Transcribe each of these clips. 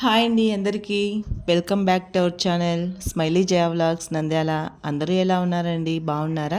Hi అండి అందరికీ. Welcome back to our channel smiley Jaya vlogs Nandyal. అందరూ ఎలా ఉన్నారండి? బాగున్నారా?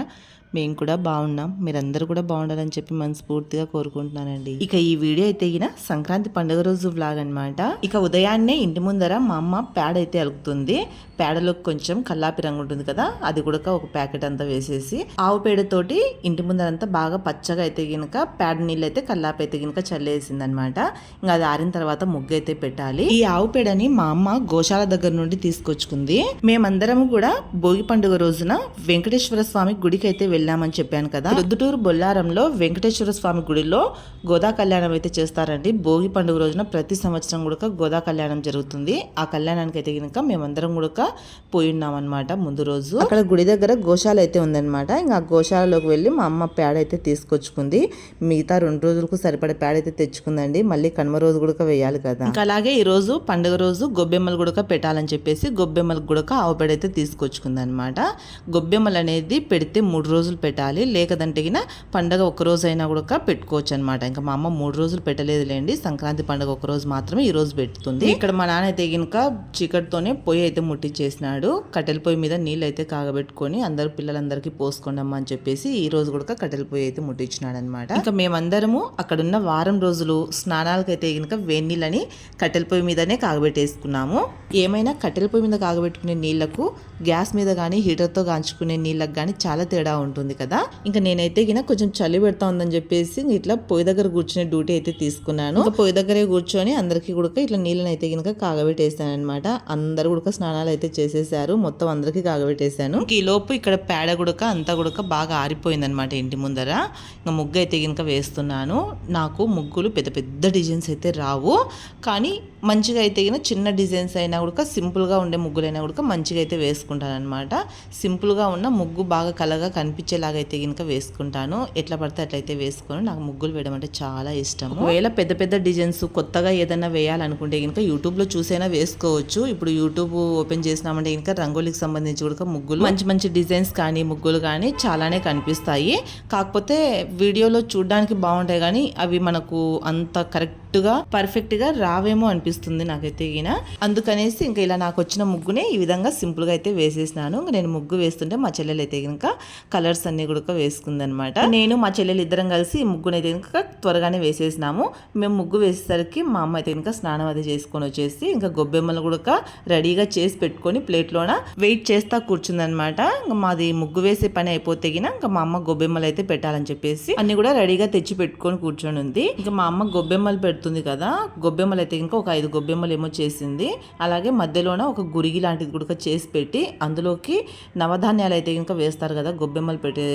మేము కూడా బాగున్నాం. మీరందరూ కూడా బాగుండాలని చెప్పి మనస్ఫూర్తిగా కోరుకుంటున్నానండి. ఇక ఈ వీడియో అయితే ఇగిన సంక్రాంతి పండుగ రోజు వ్లాగ్ అన్నమాట. ఇక ఉదయాన్నే ఇంటి ముందర మా అమ్మ పేడ అయితే అలుకుతుంది. పేడలో కొంచెం కల్లాపి రంగు ఉంటుంది కదా అది కూడా ఒక ప్యాకెట్ అంతా వేసేసి ఆవు పేడతోటి ఇంటి ముందర అంతా బాగా పచ్చగా అయితే గినక పేడ నీళ్ళు అయితే కల్లాపి అయితే గినక చల్లేసింది అనమాట ఇంకా అది ఆరిన తర్వాత ముగ్గు అయితే పెట్టాలి. ఈ ఆవు పేడని మా అమ్మ గోశాల దగ్గర నుండి తీసుకొచ్చుకుంది. మేమందరం కూడా భోగి పండుగ రోజున వెంకటేశ్వర స్వామి గుడికి అయితే వెళ్ళామని చెప్పాను కదా. రుద్దుటూరు బొల్లారంలో వెంకటేశ్వర స్వామి గుడిలో గోదా కళ్యాణం అయితే చేస్తారండి. భోగి పండుగ రోజున ప్రతి సంవత్సరం కూడా గోదా కళ్యాణం జరుగుతుంది. ఆ కళ్యాణానికి అయితే కనుక మేమందరం కూడా పోయి ఉన్నాం అనమాట ముందు రోజు. అక్కడ గుడి దగ్గర గోశాల అయితే ఉందన్నమాట. ఇంకా ఆ గోశాలలోకి వెళ్ళి మా అమ్మ పేడ అయితే తీసుకొచ్చుకుంది. మిగతా రెండు రోజులకు సరిపడే పేడ అయితే తెచ్చుకుందండి. మళ్ళీ కనుమ రోజు కూడా వేయాలి కదా. ఇంకా అలాగే ఈ రోజు పండుగ రోజు గొబ్బెమ్మలు కూడా పెట్టాలని చెప్పేసి గొబ్బెమ్మలకు కూడా ఆవు పేడ అయితే తీసుకొచ్చుకుంది అనమాట గొబ్బెమ్మలు అనేది పెడితే మూడు రోజులు పెట్టాలి. లేకదంటే పండగ ఒక రోజు అయినా కూడా పెట్టుకోవచ్చు అనమాట ఇంకా మా అమ్మ మూడు రోజులు పెట్టలేదులేండి. సంక్రాంతి పండుగ ఒక రోజు మాత్రమే ఈ రోజు పెడుతుంది ఇక్కడ మా నాన్న అయితే గినక చీకటితోనే పొయ్యి అయితే ముట్టించేసినాడు కట్టెల పొయ్యి మీద నీళ్ళు అయితే కాగబెట్టుకొని అందరు పిల్లలందరికీ పోసుకోండమ్మా అని చెప్పేసి ఈ రోజు కూడా కట్టెల పొయ్యి అయితే ముట్టించినాడు అనమాట ఇంకా మేమందరము అక్కడున్న వారం రోజులు స్నానాలకైతే గినక వేడినీళ్ళని కట్టెల పొయ్యి మీదనే కాగబెట్టేసుకున్నాము. ఏమైనా కట్టెల పొయ్యి మీద కాగబెట్టుకునే నీళ్ళకు గ్యాస్ మీద కానీ హీటర్తో కాంచుకునే నీళ్ళకి కానీ చాలా తేడా ఉంటుంది. కదా? ఇంకా నేనైతే గిన కొంచెం చలి పెడతా ఉందని చెప్పేసి ఇట్లా పొయ్యి దగ్గర కూర్చునే డ్యూటీ అయితే తీసుకున్నాను. ఇంకా పొయ్యి దగ్గరే కూర్చొని అందరికీ కూడా ఇట్లా నీళ్ళని అయితే గినక కాగబెట్టేసాను అనమాట అందరు కూడా స్నానాలు అయితే చేసేసారు. మొత్తం అందరికీ కాగబెట్టేశాను ఈ లోపు ఇక్కడ పేడ గుడక అంతా గుడక బాగా ఆరిపోయింది అనమాట ఇంటి ముందర. ఇంకా ముగ్గు అయితే గినక వేస్తున్నాను. నాకు ముగ్గులు పెద్ద పెద్ద డిజైన్స్ అయితే రావు. కానీ మంచిగా అయితే గిన చిన్న డిజైన్స్ అయినా కూడా సింపుల్గా ఉండే ముగ్గులైనా కూడా మంచిగా అయితే వేసుకుంటాను అనమాట సింపుల్గా ఉన్న ముగ్గు బాగా కలగా కనిపి అయితే కనుక వేసుకుంటాను. ఎట్లా పడితే అట్లయితే వేసుకొని. నాకు ముగ్గులు వేయడం అంటే చాలా ఇష్టం ఒకవేళ పెద్ద పెద్ద డిజైన్స్ కొత్తగా ఏదైనా వేయాలనుకుంటే కనుక యూట్యూబ్లో చూసైనా వేసుకోవచ్చు. ఇప్పుడు యూట్యూబ్ ఓపెన్ చేసినామంటే కనుక రంగోలికి సంబంధించి కూడా ముగ్గులు మంచి మంచి డిజైన్స్ కానీ ముగ్గులు కానీ చాలానే కనిపిస్తాయి. కాకపోతే వీడియోలో చూడడానికి బాగుంటాయి కానీ అవి మనకు అంత కరెక్ట్ కరెక్ట్గా పర్ఫెక్ట్గా రావేమో అనిపిస్తుంది నాకైతే ఈయన. అందుకనేసి ఇంకా ఇలా నాకు వచ్చిన ముగ్గునే ఈ విధంగా సింపుల్గా అయితే వేసేసినాను. నేను ముగ్గు వేస్తుంటే మా చెల్లెలు అయితే కనుక కలర్స్ అన్ని కూడా వేసుకుందనమాట. నేను మా చెల్లెలు ఇద్దరం కలిసి ఈ ముగ్గునైతే కనుక త్వరగానే వేసేసినాము. మేము ముగ్గు వేసేసరికి మా అమ్మ అయితే కనుక స్నానం అది చేసుకొని వచ్చేసి ఇంకా గొబ్బెమ్మలు కూడా రెడీగా చేసి పెట్టుకొని ప్లేట్లోన వెయిట్ చేస్తా కూర్చుందనమాట. ఇంకా మాది ముగ్గు వేసే పని అయిపోతే గిన ఇంకా మా అమ్మ గొబ్బెమ్మలు అయితే పెట్టాలని చెప్పేసి అన్ని కూడా రెడీగా తెచ్చి పెట్టుకొని కూర్చొని ఉంది ఇంకా మా అమ్మ గొబ్బెమ్మలు పెడుతుంది కదా. గొబ్బెమ్మలు అయితే ఇంకా ఒక ఐదు గొబ్బెమ్మలు ఏమో చేసింది. అలాగే మధ్యలోన ఒక గురిగి లాంటిది కూడా చేసి పెట్టి అందులోకి నవధాన్యాలు అయితే ఇంకా వేస్తారు కదా. గొబ్బెమ్మలు పెట్టే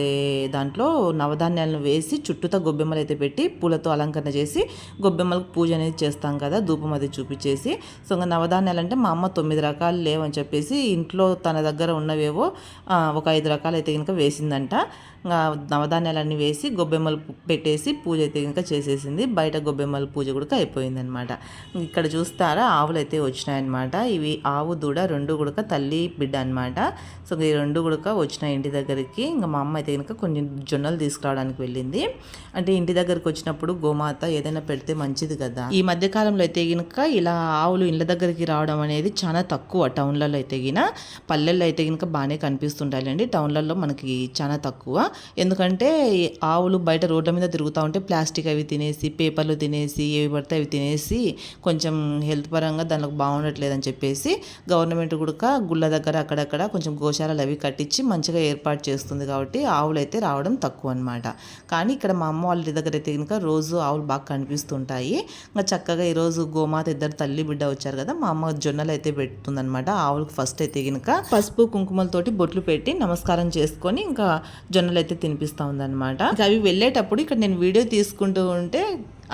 దాంట్లో నవధాన్యాలను వేసి చుట్టూతా గొబ్బెమ్మలు అయితే పెట్టి పూలతో అలంకరణ చేసి గొబ్బెమ్మలకు పూజ అనేది చేస్తాం కదా. ధూపం అది చూపించేసి. సో ఇంకా నవధాన్యాలు అంటే మా అమ్మ తొమ్మిది రకాలు లేవని చెప్పేసి ఇంట్లో తన దగ్గర ఉన్నవేవో ఒక ఐదు రకాలు అయితే కనుక వేసిందంట. నవధాన్యాలన్నీ వేసి గొబ్బెమ్మలు పెట్టేసి పూజ అయితే ఇంకా చేసేసింది. బయట గొబ్బెమ్మల పూజ కూడా అయిపోయిందనమాట ఇక్కడ చూస్తారా ఆవులు అయితే వచ్చినాయన్నమాట. ఇవి ఆవు దూడ రెండు గుడక తల్లి బిడ్డ అనమాట సో ఈ రెండు గుడక వచ్చినాయి ఇంటి దగ్గరికి. ఇంకా మా అమ్మ అయితే కనుక కొంచెం జొన్నలు తీసుకురావడానికి వెళ్ళింది. అంటే ఇంటి దగ్గరికి వచ్చినప్పుడు గోమాత ఏదైనా పెడితే మంచిది కదా. ఈ మధ్య కాలంలో అయితే కనుక ఇలా ఆవులు ఇళ్ళ దగ్గరికి రావడం అనేది చాలా తక్కువ. టౌన్లలో అయితే గిన పల్లెల్లో అయితే కనుక బాగానే కనిపిస్తుంటాయండి టౌన్లలో మనకి చాలా తక్కువ. ఎందుకంటే ఆవులు బయట రోడ్ల మీద తిరుగుతూ ఉంటే ప్లాస్టిక్ అవి తినేసి పేపర్లు తినేసి ఏవి పడితే అవి తినేసి కొంచెం హెల్త్ పరంగా దానికి బాగుండట్లేదని చెప్పేసి గవర్నమెంట్ కూడా గుళ్ళ దగ్గర అక్కడక్కడ కొంచెం గోశాలలు అవి కట్టించి మంచిగా ఏర్పాటు చేస్తుంది కాబట్టి ఆవులు అయితే రావడం తక్కువ అనమాట కానీ ఇక్కడ మా అమ్మ వాళ్ళ దగ్గర అయితే కనుక రోజు ఆవులు బాగా కనిపిస్తుంటాయి. ఇంకా చక్కగా ఈరోజు గోమాత ఇద్దరు తల్లి బిడ్డ వచ్చారు కదా మా అమ్మ జొన్నలు అయితే పెడుతుందన్నమాట. ఆవులకు ఫస్ట్ అయితే కనుక పసుపు కుంకుమలతోటి బొట్లు పెట్టి నమస్కారం చేసుకొని ఇంకా జొన్నలు అయితే తినిపిస్తూ ఉందన్నమాట. అవి వెళ్ళేటప్పుడు ఇక్కడ నేను వీడియో తీసుకుంటూ ఉంటే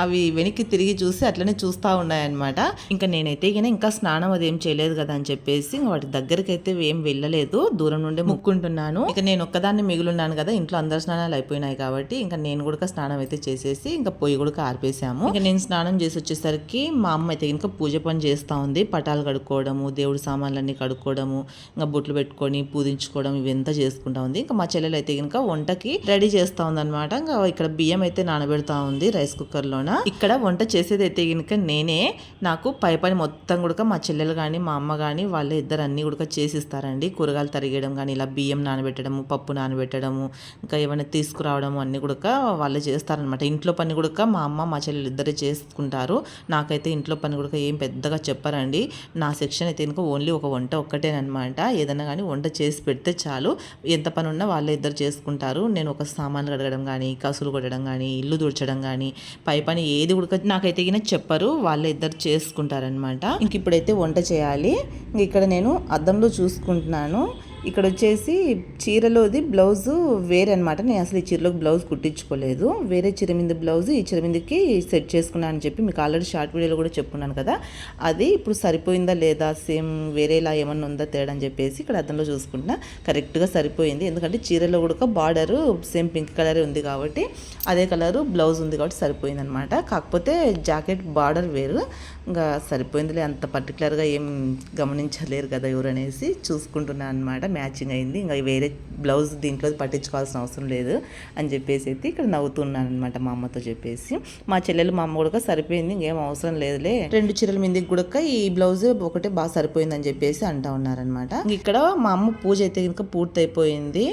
అవి వెనక్కి తిరిగి చూసి అట్లనే చూస్తూ ఉన్నాయన్నమాట. ఇంకా నేనైతే ఇక ఇంకా స్నానం అది ఏం చేయలేదు కదా అని చెప్పేసి వాటి దగ్గరికి అయితే ఏం వెళ్ళలేదు. దూరం నుండి ముక్కుంటున్నాను. ఇక నేను ఒక్కదాన్ని మిగులున్నాను కదా ఇంట్లో అందరు స్నానాలు అయిపోయినాయి కాబట్టి ఇంకా నేను కూడా స్నానం అయితే చేసేసి ఇంకా పొయ్యి కూడా ఆర్పేసాము ఇంకా నేను స్నానం చేసి వచ్చేసరికి మా అమ్మ అయితే ఇంకా పూజ పని చేస్తూ ఉంది. పటాలు కడుక్కోవడము దేవుడి సామాన్లన్నీ కడుక్కోవడము ఇంకా బొట్లు పెట్టుకొని పూజించుకోవడం ఇవంతా చేసుకుంటా ఉంది. ఇంకా మా చెల్లెలు అయితే ఇంకా వంటకి రెడీ చేస్తూ ఉంది అనమాట ఇంకా ఇక్కడ బియ్యం అయితే నానబెడతా ఉంది రైస్ కుక్కర్లోన. ఇంట్లోన ఇక్కడ వంట చేసేది అయితే కనుక నేనే నాకు పై పని మొత్తం కూడా మా చెల్లెలు కానీ మా అమ్మ కానీ వాళ్ళ ఇద్దరు అన్ని కూడా చేసిస్తారండి. కూరగాయలు తరిగేయడం కానీ ఇలా బియ్యం నానబెట్టడము పప్పు నానబెట్టడము ఇంకా ఏమైనా తీసుకురావడము అన్ని కూడా వాళ్ళే చేస్తారనమాట ఇంట్లో పని కూడా మా అమ్మ మా చెల్లెలు ఇద్దరే చేసుకుంటారు. నాకైతే ఇంట్లో పని కూడా ఏం పెద్దగా చెప్పారండి. నా సెక్షన్ అయితే కనుక ఓన్లీ ఒక వంట ఒక్కటేనమాట ఏదైనా కానీ వంట చేసి పెడితే చాలు. ఎంత పని ఉన్నా వాళ్ళే ఇద్దరు చేసుకుంటారు. నేను ఒక సామాన్లు కడగడం కానీ కసులు కొట్టడం కానీ ఇల్లు తుడచడం కానీ పై పని ఏది ఉడక నాకైతే గిన చెప్పరు వాళ్ళే ఇద్దరు చేసుకుంటారనమాట ఇంక ఇప్పుడైతే వంట చేయాలి. ఇంక ఇక్కడ నేను అద్దంలో చూసుకుంటున్నాను. ఇక్కడ వచ్చేసి చీరలోది బ్లౌజు వేరే అనమాట నేను అసలు ఈ చీరలోకి బ్లౌజ్ కుట్టించుకోలేదు. వేరే చీర మీద బ్లౌజ్ ఈ చీర మీదకి సెట్ చేసుకున్నాను అని చెప్పి మీకు ఆల్రెడీ షార్ట్ వీడియోలో కూడా చెప్పుకున్నాను కదా. అది ఇప్పుడు సరిపోయిందా లేదా? సేమ్ వేరేలా ఏమన్నా ఉందా తేడా అని చెప్పేసి ఇక్కడ అర్థంలో చూసుకుంటున్నా. కరెక్ట్గా సరిపోయింది. ఎందుకంటే చీరలో కూడా బార్డరు సేమ్ పింక్ కలరే ఉంది కాబట్టి అదే కలరు బ్లౌజ్ ఉంది కాబట్టి సరిపోయింది అనమాట కాకపోతే జాకెట్ బార్డర్ వేరు. ఇంకా సరిపోయిందిలే. అంత పర్టికులర్గా ఏం గమనించలేరు కదా ఎవరు అనేసి చూసుకుంటున్నాను అనమాట మ్యాచింగ్ అయింది. ఇంకా వేరే బ్లౌజ్ దీంట్లో పట్టించుకోవాల్సిన అవసరం లేదు అని చెప్పేసి అయితే ఇక్కడ నవ్వుతున్నాను అనమాట మా అమ్మతో చెప్పేసి. మా చెల్లెలు మా అమ్మ కూడా సరిపోయింది. ఇంకేం అవసరం లేదులే. రెండు చీరల మీదకి కూడా ఈ బ్లౌజ్ ఒకటే బాగా సరిపోయింది అని చెప్పేసి అంటా ఉన్నారనమాట ఇక్కడ మా అమ్మ పూజ అయితే కనుక పూర్తయిపోయింది.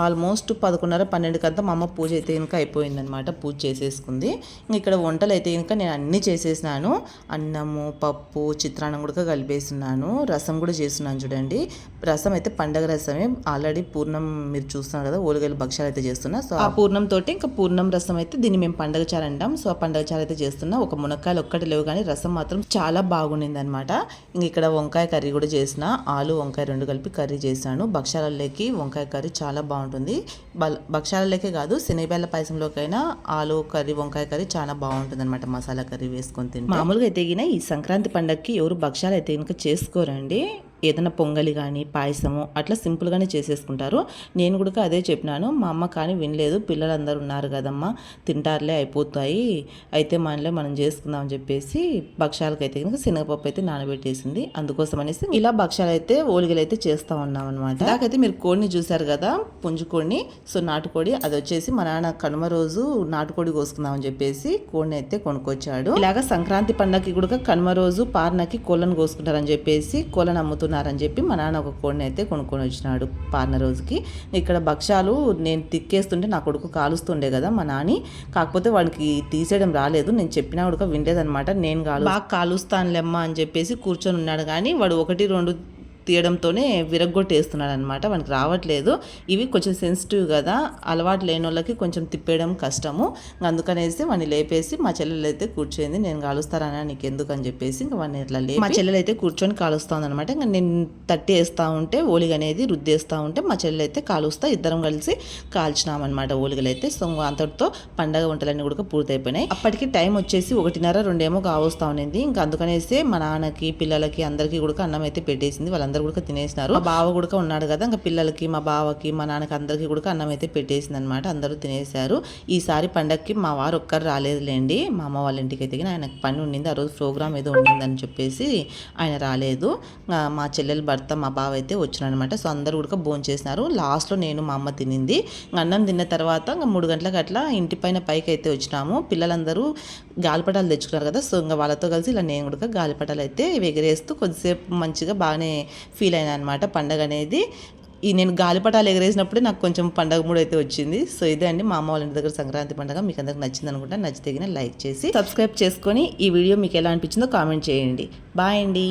ఆల్మోస్ట్ పదకొండున్నర పన్నెండుకంతా మా అమ్మ పూజ అయితే ఇంకా అయిపోయిందనమాట పూజ చేసేసుకుంది. ఇక్కడ వంటలు అయితే ఇంకా నేను అన్నీ చేసేసినాను. అన్నము పప్పు చిత్రాన్నం కూడా కలిపేస్తున్నాను. రసం కూడా చేస్తున్నాను చూడండి. రసం అయితే పండగ రసమే. ఆల్రెడీ పూర్ణం మీరు చూస్తున్నారు కదా ఓలిగలు భక్ష్యాలు అయితే చేస్తున్నా. సో ఆ పూర్ణం తోటి ఇంకా పూర్ణం రసం అయితే దీన్ని మేము పండగ చారు అంటాం. సో ఆ పండగ చారు అయితే చేస్తున్నా. ఒక మునక్కాయలు ఒక్కటి లేవు కానీ రసం మాత్రం చాలా బాగుండింది అనమాట ఇంక ఇక్కడ వంకాయ కర్రీ కూడా చేసిన. ఆలు వంకాయ రెండు కలిపి కర్రీ చేశాను. భక్ష్యాలలోకి వంకాయ కర్రీ చాలా బాగుంటుంది. భక్షాలలోకే కాదు శనగబెల్ల పాయసంలోకైనా ఆలు కర్రీ వంకాయ కర్రీ చాలా బాగుంటుంది అనమాట మసాలా కర్రీ వేసుకొని తిని మామూలుగా అయితే ఈ సంక్రాంతి పండగకి ఎవరు భక్షాలు అయితే కనుక చేసుకోరండి. ఏదైనా పొంగలి కానీ పాయసము అట్లా సింపుల్గానే చేసేసుకుంటారు. నేను కూడా అదే చెప్పినాను మా అమ్మ కానీ వినలేదు పిల్లలందరూ ఉన్నారు కదమ్మా తింటారులే అయిపోతాయి అయితే మనలే మనం చేసుకుందామని చెప్పేసి భక్షాలకైతే కనుక శనగపప్పు అయితే నానబెట్టేసింది. అందుకోసం అనేసి ఇలా భక్షాలు అయితే ఓలిగలు అయితే చేస్తూ ఉన్నాం అనమాట నాకైతే మీరు కోడిని చూసారు కదా పుంజుకోడిని సో నాటుకోడి అది వచ్చేసి మా నాన్న కనుమ రోజు నాటుకోడి కోసుకుందామని చెప్పేసి కోడిని అయితే కొనుక్కొచ్చాడు. ఇలాగ సంక్రాంతి పండగకి కూడా కనుమ రోజు పార్నకి కోళ్ళను కోసుకుంటారని చెప్పేసి కోళ్ళను అమ్ముతున్నారు. అమ్ముతున్నారని చెప్పి మా నాన్న ఒక కోడిని అయితే కొనుక్కొని వచ్చినాడు పార్న రోజుకి. ఇక్కడ భక్షాలు నేను తిక్కేస్తుంటే నా కొడుకు కాలుస్తుండే కదా మా నాని. కాకపోతే వాడికి తీసేయడం రాలేదు. నేను చెప్పినా కూడా వినలేదనమాట నేను కాలు బాగా కాలుస్తానులేమ్మా అని చెప్పేసి కూర్చొని ఉన్నాడు. కానీ వాడు ఒకటి రెండు తీయడంతోనే విరగ్గొట్టేస్తున్నాడు అనమాట వానికి రావట్లేదు. ఇవి కొంచెం సెన్సిటివ్ కదా. అలవాటు లేని వాళ్ళకి కొంచెం తిప్పేయడం కష్టము. అందుకనేసి వాడిని లేపేసి మా చెల్లెలు అయితే కూర్చోయింది నేను కాలుస్తారా నీకు ఎందుకు అని చెప్పేసి ఇంకా వాడిని ఇట్లా లేపి మా చెల్లెలు అయితే కూర్చొని కాలుస్తుంది అనమాట ఇంకా నేను తట్టి వేస్తూ ఉంటే ఓలిగ అనేది రుద్దేస్తూ ఉంటే మా చెల్లెలు అయితే కాలుస్తా ఇద్దరం కలిసి కాల్చినామన్నమాట ఓలిగలు అయితే సో అంతటితో పండగ వంటలన్నీ కూడా పూర్తయిపోయినాయి. అప్పటికి టైం వచ్చేసి ఒకటిన్నర రెండేమో కావస్తూ ఉన్నింది ఇంకా అందుకనేసి మా నాన్నకి పిల్లలకి అందరికీ కూడా అన్నం అయితే పెట్టేసింది. వాళ్ళందరూ అందరు కూడా తినేసినారు. మా బావ కూడా ఉన్నాడు కదా ఇంకా పిల్లలకి మా బావకి మా నాన్నకి అందరికీ కూడా అన్నం అయితే పెట్టేసింది అనమాట అందరూ తినేశారు. ఈసారి పండగకి మా వారు ఒక్కరు రాలేదులేండి. మా అమ్మ వాళ్ళ ఇంటికి అయితే ఆయనకు పని ఉండింది. ఆ రోజు ప్రోగ్రామ్ ఏదో ఉండిందని చెప్పేసి ఆయన రాలేదు. మా చెల్లెల భర్త మా బావ అయితే వచ్చినారనమాట. సో అందరూ కూడా భోజనం చేసినారు లాస్ట్లో నేను మా అమ్మ తినింది. అన్నం తిన్న తర్వాత ఇంకా మూడు గంటలకు అట్లా ఇంటి పైన పైకి అయితే వచ్చినాము. పిల్లలందరూ గాలిపటాలు తెచ్చుకున్నారు కదా. సో ఇంకా వాళ్ళతో కలిసి ఇలా నేను కూడా గాలిపటాలు అయితే ఎగరేస్తూ కొద్దిసేపు మంచిగా బాగానే ఫీల్ అయినా అనమాట పండగ అనేది ఈ నేను గాలిపటాలు ఎగరేసినప్పుడే నాకు కొంచెం పండగ మూడు అయితే వచ్చింది. సో ఇదే అండి మా అమ్మ వాళ్ళ ఇంటి దగ్గర సంక్రాంతి పండగ. మీకు అందరికి నచ్చింది అనుకుంటా నచ్చితే లైక్ చేసి సబ్స్క్రైబ్ చేసుకొని ఈ వీడియో మీకు ఎలా అనిపించిందో కామెంట్ చేయండి. బాయ్ అండి.